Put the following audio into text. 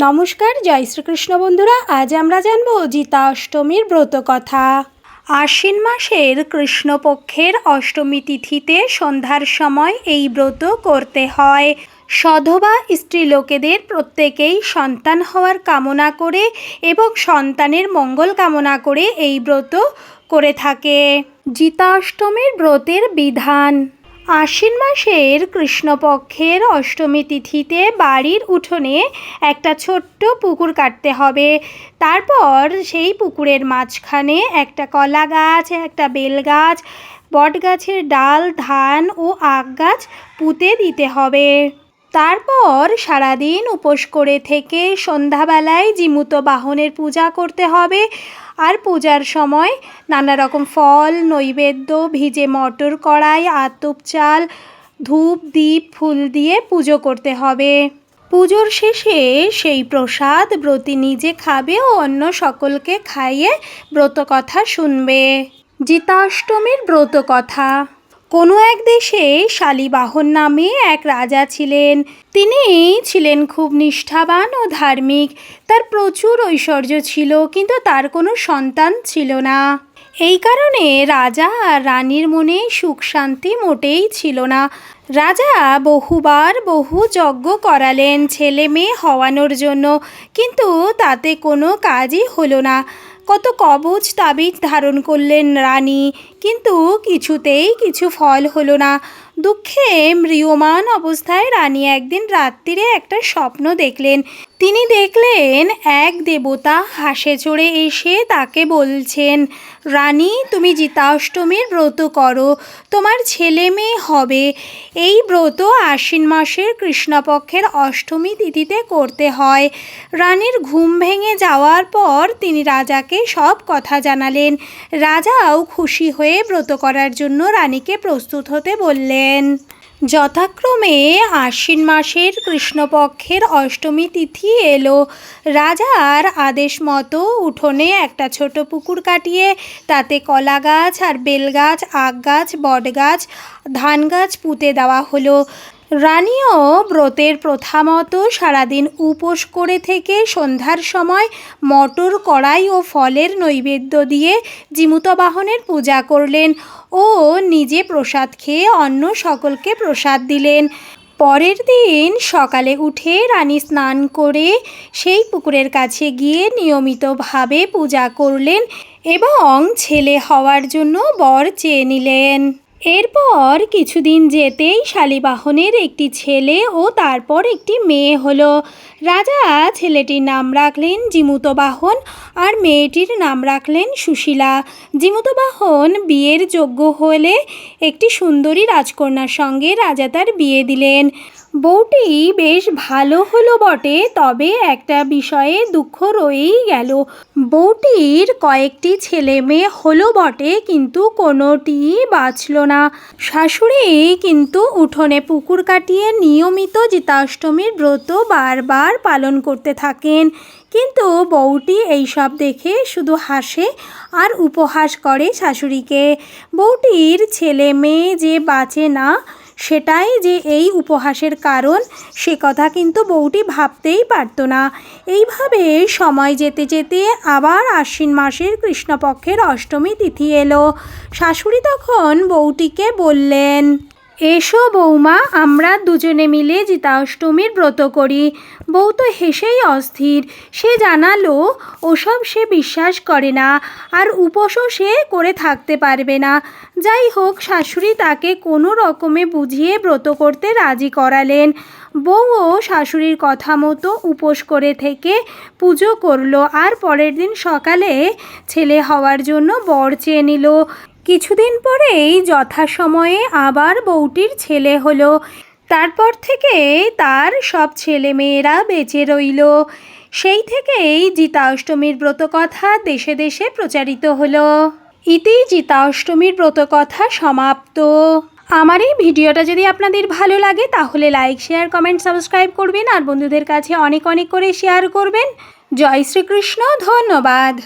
নমস্কার, জয় শ্রীকৃষ্ণ বন্ধুরা। আজ আমরা জানব জিতা অষ্টমীর ব্রত কথা। আশ্বিন মাসের কৃষ্ণপক্ষের অষ্টমী তিথিতে সন্ধ্যার সময় এই ব্রত করতে হয়। সধবা স্ত্রীলোকেদের প্রত্যেকেই সন্তান হওয়ার কামনা করে এবং সন্তানের মঙ্গল কামনা করে এই ব্রত করে থাকে। জিতাষ্টমীর ব্রতের বিধান। আশ্বিন মাসের কৃষ্ণপক্ষের অষ্টমী তিথিতে বাড়ির উঠোনে একটা ছোট্ট পুকুর কাটতে হবে। তারপর সেই পুকুরের মাঝখানে একটা কলা গাছ, একটা বেল গাছ বট গাছের ডাল, ধান ও আখ গাছ পুঁতে দিতে হবে। তারপর সারাদিন উপোস করে থেকে সন্ধ্যাবেলায় জিমুত বাহনের পূজা করতে হবে। আর পূজার সময় নানা রকম ফল, নৈবেদ্য, ভিজে মটর কড়াই, আতপ চাল, ধূপ দ্বীপ ফুল দিয়ে পুজো করতে হবে। পুজোর শেষে সেই প্রসাদ ব্রতী নিজে খাবে ও অন্য সকলকে খাইয়ে ব্রত কথা শুনবে। জিতাষ্টমীর ব্রত কথা কোনো এক দেশে শালিবাহন নামে এক রাজা ছিলেন। তিনি ছিলেন খুব নিষ্ঠাবান ও ধার্মিক। তার প্রচুর ঐশ্বর্য ছিল, কিন্তু তার কোনো সন্তান ছিল না। এই কারণে রাজা আর রানীর মনে সুখ শান্তি মোটেই ছিল না। রাজা বহুবার বহু যজ্ঞ করালেন ছেলে মেয়ে হওয়ানোর জন্য, কিন্তু তাতে কোনো কাজই হলো না। কত কবচ তাবিজ ধারণ করলেন রানী কিন্তু কিছুতেই কিছু ফল হলো না। দুঃখে ম্রিয়মান অবস্থায় রানী একদিন রাত্রিরে একটা স্বপ্ন দেখলেন। তিনি দেখলেন, এক দেবতা হাসে চড়ে এসে তাকে বলছেন, রানী, তুমি জিতাষ্টমীর ব্রত করো, তোমার ছেলে মেয়ে হবে। এই ব্রত আশ্বিন মাসের কৃষ্ণপক্ষের অষ্টমী তিথিতে করতে হয়। রানীর ঘুম ভেঙে যাওয়ার পর তিনি রাজাকে সব কথা জানালেন। রাজাও খুশি হয়ে ব্রত করার জন্য রানীকে প্রস্তুত হতে বললেন। যথাক্রমে আশ্বিন মাসের কৃষ্ণপক্ষের অষ্টমী তিথি এলো। রাজার আদেশ মতো উঠোনে একটা ছোট পুকুর কাটিয়ে তাতে কলা গাছ আর বেল গাছ আখ গাছ বট গাছ ধান গাছ পুঁতে দেওয়া হলো। রানীও ব্রতের প্রথা মতো সারাদিন উপোস করে থেকে সন্ধ্যার সময় মটর, কড়াই ও ফলের নৈবেদ্য দিয়ে জিমুতবাহনের পূজা করলেন ও নিজে প্রসাদ খেয়ে অন্য সকলকে প্রসাদ দিলেন। পরের দিন সকালে উঠে রানী স্নান করে সেই পুকুরের কাছে গিয়ে নিয়মিতভাবে পূজা করলেন এবং ছেলে হওয়ার জন্য বর চেয়ে নিলেন। এরপর কিছুদিন যেতেই শালিবাহনের একটি ছেলে ও তারপর একটি মেয়ে হলো। রাজা ছেলেটির নাম রাখলেন জিমুতবাহন আর মেয়েটির নাম রাখলেন সুশীলা। জিমুতবাহন বিয়ের যোগ্য হলে একটি সুন্দরী রাজকন্যার সঙ্গে রাজা তার বিয়ে দিলেন। বউটি বেশ ভালো হলো বটে, তবে একটা বিষয়ে দুঃখ রয়েই গেল। বউটির কয়েকটি ছেলে মেয়ে হলো বটে, কিন্তু কোনোটি বাঁচল না। শাশুড়ি কিন্তু উঠোনে পুকুর কাটিয়ে নিয়মিত জিতাষ্টমীর ব্রত বারবার পালন করতে থাকেন। কিন্তু বউটি এইসব দেখে শুধু হাসে আর উপহাস করে শাশুড়িকে। বউটির ছেলে মেয়ে যে বাঁচে না সেটাই যে এই উপহাসের কারণ, সে কথা কিন্তু বউটি ভাবতেই পারতো না। এইভাবে সময় যেতে যেতে আবার আশ্বিন মাসের কৃষ্ণপক্ষের অষ্টমী তিথি এলো। শাশুড়ি তখন বউটিকে বললেন এসো বৌমা, আমরা দুজনে মিলে জিতাষ্টমীর ব্রত করি। বউ তো হেসেই অস্থির, সে জানালো, ওসব সে বিশ্বাস করে না, আর উপোসও সে করে থাকতে পারবে না। যাই হোক, শাশুড়ি তাকে কোনো রকমে বুঝিয়ে ব্রত করতে রাজি করালেন। বউও শাশুড়ির কথা মতো উপোস করে থেকে পুজো করল, আর পরের দিন সকালে ছেলে হওয়ার জন্য বর চেয়ে নিল। কিছুদিন পরেই যথাসময়ে আবার বউটির ছেলে হলো। তারপর থেকে তার সব ছেলে মেয়েরা বেঁচে রইল। সেই থেকেই জিতা অষ্টমীর ব্রতকথা দেশে দেশে প্রচারিত হলো। ইতি জিতা অষ্টমীর ব্রতকথা সমাপ্ত। আমার এই ভিডিওটা যদি আপনাদের ভালো লাগে, তাহলে লাইক শেয়ার কমেন্ট সাবস্ক্রাইব করবেন। আর বন্ধুদের কাছে অনেক অনেক করে শেয়ার করবেন। জয় শ্রীকৃষ্ণ, ধন্যবাদ।